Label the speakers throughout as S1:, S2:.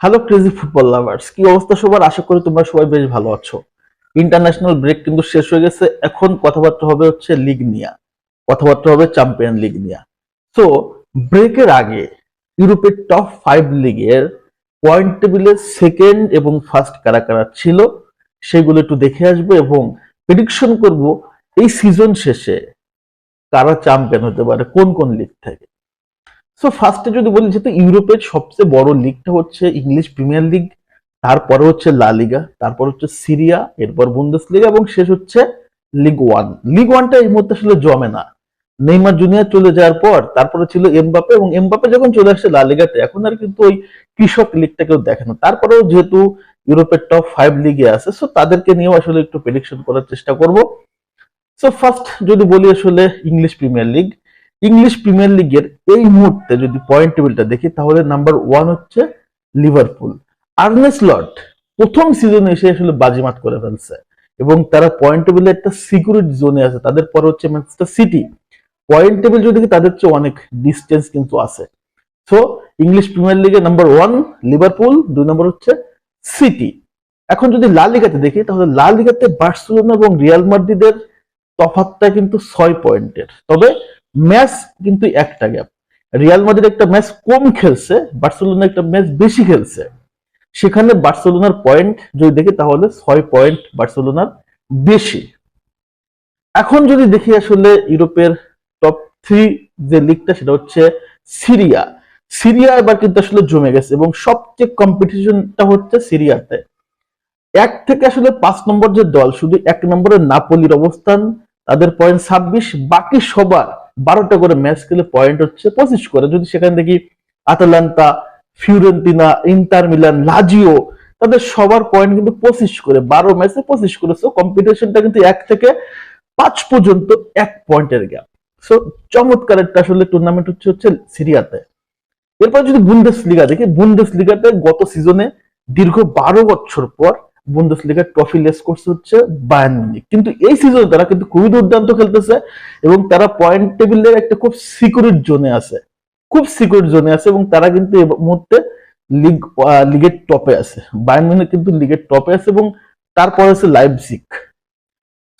S1: Hello crazy football lovers কি অবস্থা সবার? আশা করি তোমরা সবাই বেশ ভালো আছো। ইন্টারন্যাশনাল ব্রেক কিন্তু শেষ হয়ে গেছে। এখন কথাবার্তা হবে হচ্ছে লিগ নিয়া। কথাবার্তা হবে চ্যাম্পিয়ন লিগ নিয়া। তো ব্রেকের আগে ইউরোপের টপ ফাইভ লিগের পয়েন্ট টেবিলের সেকেন্ড এবং ফার্স্ট কারা কারা ছিল, সেগুলো একটু দেখে আসব এবং প্রেডিকশন করব এই সিজন শেষে কারা চ্যাম্পিয়ন হতে পারে, কোন কোন লিগ থেকে। সো ফার্স্টে যদি বলি, যেহেতু ইউরোপের সবচেয়ে বড় লিগটা হচ্ছে ইংলিশ প্রিমিয়ার লিগ তারপরে হচ্ছে লা লিগা, তারপর হচ্ছে সিরিয়া, এরপর বুন্দেস লিগা এবং শেষ হচ্ছে লিগ ওয়ান। লিগ ওয়ানটা এই মুহূর্তে আসলে জমে না। নেইমার জুনিয়র চলে যাওয়ার পর, তারপরে ছিল এমবাপে এবং এমবাপে যখন চলে আসছে লা লিগাতে, এখন আর কিন্তু ওই কৃষক লিগটা কেউ দেখে না। তারপরেও যেহেতু ইউরোপের টপ ফাইভ লিগে আছে সো তাদেরকে নিয়েও আসলে একটু প্রেডিকশন করার চেষ্টা করব। সো ফার্স্ট যদি বলি আসলে English premier league English premier লিগের এই মুহূর্তে যদি পয়েন্ট টেবিলটা দেখি, তাহলে নাম্বার ওয়ান হচ্ছে লিভারপুল আর্নেস লট প্রথম সিজনে এসে আসলে বাজিমাত করে ফেলছে এবং তারা পয়েন্ট টেবিলে একটা সিকিউরিটি জোনে আছে। তাদের পরে হচ্ছে ম্যানচেস্টার সিটি পয়েন্ট টেবিল যদি তাদের চেয়ে অনেক ডিস্টেন্স কিন্তু আছে। সো ইংলিশ প্রিমিয়ার লিগে নাম্বার ওয়ান লিভারপুল দুই নম্বর হচ্ছে সিটি এখন যদি লা লিগাতে দেখি, তাহলে লা লিগাতে বার্সেলোনা এবং রিয়াল মাদ্রিদের তফাতটা কিন্তু ছয় পয়েন্টের তবে ম্যাচ কিন্তু একটা গ্যাপ রিয়াল মাদ্রিদ একটা ম্যাচ কম খেলছে, বার্সেলোনা একটা ম্যাচ বেশি খেলছে। সেখানে বার্সেলোনার পয়েন্ট যদি দেখি তাহলে ছয় পয়েন্ট বার্সেলোনার বেশি। এখন যদি দেখি আসলে ইউরোপের টপ থ্রি যে লিগটা সেটা হচ্ছে সিরিয়া। সিরিয়া এবার কিন্তু আসলে জমে গেছে এবং সবচেয়ে কম্পিটিশনটা হচ্ছে সিরিয়াতে। এক থেকে আসলে পাঁচ নম্বর যে দল, শুধু এক নম্বরে নাপোলির অবস্থান, তাদের পয়েন্ট ছাব্বিশ, বাকি সবার বারোটা করে ম্যাচ খেলে পয়েন্ট হচ্ছে পঁচিশ করে। যদি সেখানে দেখি আটালান্তা ফিউরেন্তিনা ইন্টার মিলান লাজিও তাদের সবার পয়েন্ট কিন্তু পঁচিশ করে, বারো ম্যাচে পঁচিশ করে। সো কম্পিটিশনটা কিন্তু এক থেকে পাঁচ পর্যন্ত এক পয়েন্টের গ্যাপ সো চমৎকার একটা আসলে টুর্নামেন্ট হচ্ছে হচ্ছে সিরিয়াতে এরপর যদি বুন্দেস লিগা দেখি বুন্দেস লিগাতে গত সিজনে দীর্ঘ বারো বছর পর বুন্দেস লিগার ট্রফি লেস করছে হচ্ছে বায়ান মিউনিক কিন্তু এই সিজনে তারা কিন্তু খুবই দুর্দান্ত খেলতেছে এবং তারা পয়েন্ট টেবিলের একটা খুব সিকিউরিট জোনে আছে। খুব সিকিউর জোনে আছে এবং তারা কিন্তু এই মুহূর্তে লিগ লিগের টপে আছে। বায়ান মিউনিক কিন্তু লিগের টপে আছে এবং তারপর আছে লাইভজিক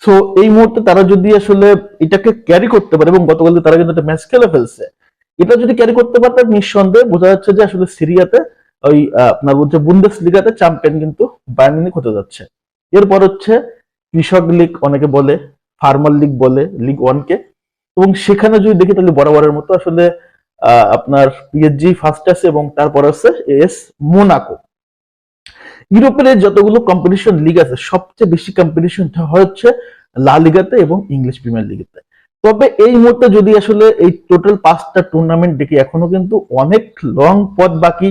S1: সো এই মুহূর্তে তারা যদি আসলে এটাকে ক্যারি করতে পারে এবং গতকাল তারা কিন্তু একটা ম্যাচ খেলে ফেলছে, এটা যদি ক্যারি করতে পারে তার নিঃসন্দেহে বোঝা যাচ্ছে যে আসলে সিরিয়াতে ওই আপনার বলছে বুন্দেস লিগাতে চ্যাম্পিয়ন কিন্তু বায়ার্ন মিউনিক হতে যাচ্ছে। এরপর হচ্ছে কৃষক লিগ অনেকে বলে ফার্মার লিগ বলে লিগ ওয়ানকে এবং সেখানে যদি দেখি তাহলে বরাবরের মতো আসলে আপনার পিএসজি ফার্স্ট আছে এবং তারপর আছে এস মোনাকো ইউরোপের যতগুলো কম্পিটিশন লিগ আছে, সবচেয়ে বেশি কম্পিটিশনটা হচ্ছে লা লিগাতে এবং ইংলিশ প্রিমিয়ার লিগেতে তবে এই মুহূর্তে যদি আসলে এই টোটাল পাঁচটা টুর্নামেন্ট দেখি, এখনও কিন্তু অনেক লং পথ বাকি।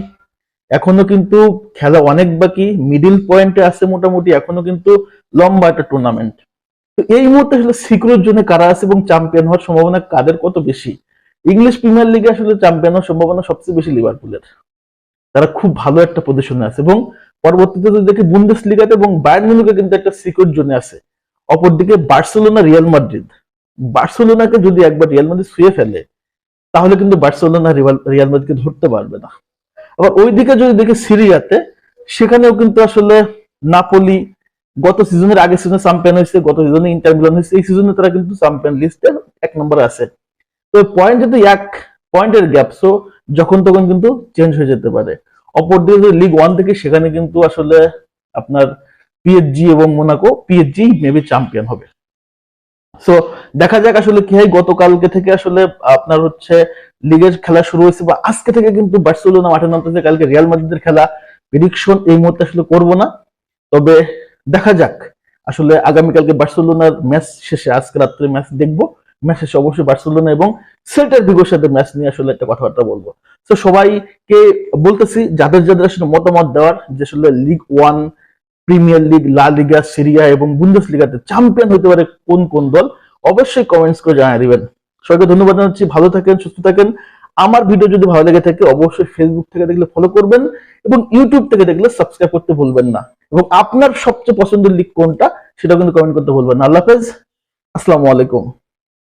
S1: এখনও কিন্তু খেলা অনেক বাকি মিডিল পয়েন্টে আছে মোটামুটি, এখনও কিন্তু লম্বা একটা টুর্নামেন্ট তো এই মুহূর্তে আসলে সিকিউর জন্য কারা আছে এবং চ্যাম্পিয়ন হওয়ার সম্ভাবনা কাদের কত বেশি? ইংলিশ প্রিমিয়ার লিগে আসলে চ্যাম্পিয়ন হওয়ার সম্ভাবনা সবচেয়ে বেশি লিভারপুলের তারা খুব ভালো একটা পজিশনে আছে এবং পরবর্তীতে যদি দেখি বুন্দেস লিগাতে এবং বায়ার্ন মিউনিকে কিন্তু একটা সিকিউর জোনে আছে। অপরদিকে বার্সেলোনা রিয়াল মাদ্রিদ বার্সেলোনাকে যদি একবার রিয়াল মাদ্রিদ শুয়ে ফেলে, তাহলে কিন্তু বার্সেলোনা রিয়াল মাদ্রিদকে ধরতে পারবে না। আবার ওইদিকে যদি দেখি সিরিয়াতে, সেখানেও কিন্তু আসলে নাপোলি গত সিজনের আগে সিজনে চ্যাম্পিয়ন হয়েছে, গত সিজনে ইন্টার হয়েছে, এই সিজনে তারা কিন্তু চ্যাম্পিয়ন লিস্টে এক নম্বরে আছে। তো পয়েন্ট যদি এক পয়েন্টের গ্যাপ সো যখন তখন কিন্তু চেঞ্জ হয়ে যেতে পারে। অপরদিকে যদি লিগ ওয়ান থেকে সেখানে কিন্তু আসলে আপনার পিএইচজি এবং মোনাকো পিএইচজি মেবি চ্যাম্পিয়ন হবে। সো দেখা যাক আসলে কি হয়। গতকালকে থেকে আসলে আপনার হচ্ছে লিগের খেলা শুরু হয়েছে বা আজকে থেকে কিন্তু বার্সেলোনা মাঠে নামতেছে। কালকে রিয়াল মাদ্রিদের খেলা। প্রেডিকশন এই মুহূর্তে আসলে করব না। তবে দেখা যাক। আসলে আগামীকালকে বার্সেলোনার ম্যাচ শেষে, আজকে রাত্রে ম্যাচ দেখব। ম্যাচ শেষে অবশ্যই বার্সেলোনা এবং সেল্টার ভিগোর সাথে ম্যাচ নিয়ে আসলে একটা কথাবার্তা বলব। তো সবাইকে বলতেছি, যাদের যাদের আসলে মতামত দেওয়ার, যে আসলে লিগ ওয়ান প্রিমিয়ার লিগ, লা লিগা সিরিয়া এবং বুন্দেস লিগাতে চ্যাম্পিয়ন হতে পারে কোন কোন দল, অবশ্যই কমেন্টস করে জানিয়ে দিবেন। সবাইকে ধন্যবাদ জানাচ্ছি, ভালো থাকেন, সুস্থ থাকেন। আমার ভিডিও যদি ভালো লেগে থাকে, অবশ্যই ফেসবুক থেকে দেখলে ফলো করবেন এবং ইউটিউব থেকে দেখলে সাবস্ক্রাইব করতে ভুলবেন না। এবং আপনার সবচেয়ে পছন্দের লিগ কোনটা সেটা কিন্তু কমেন্ট করতে ভুলবেন না। আল্লাহ হাফেজ, আসসালামু আলাইকুম।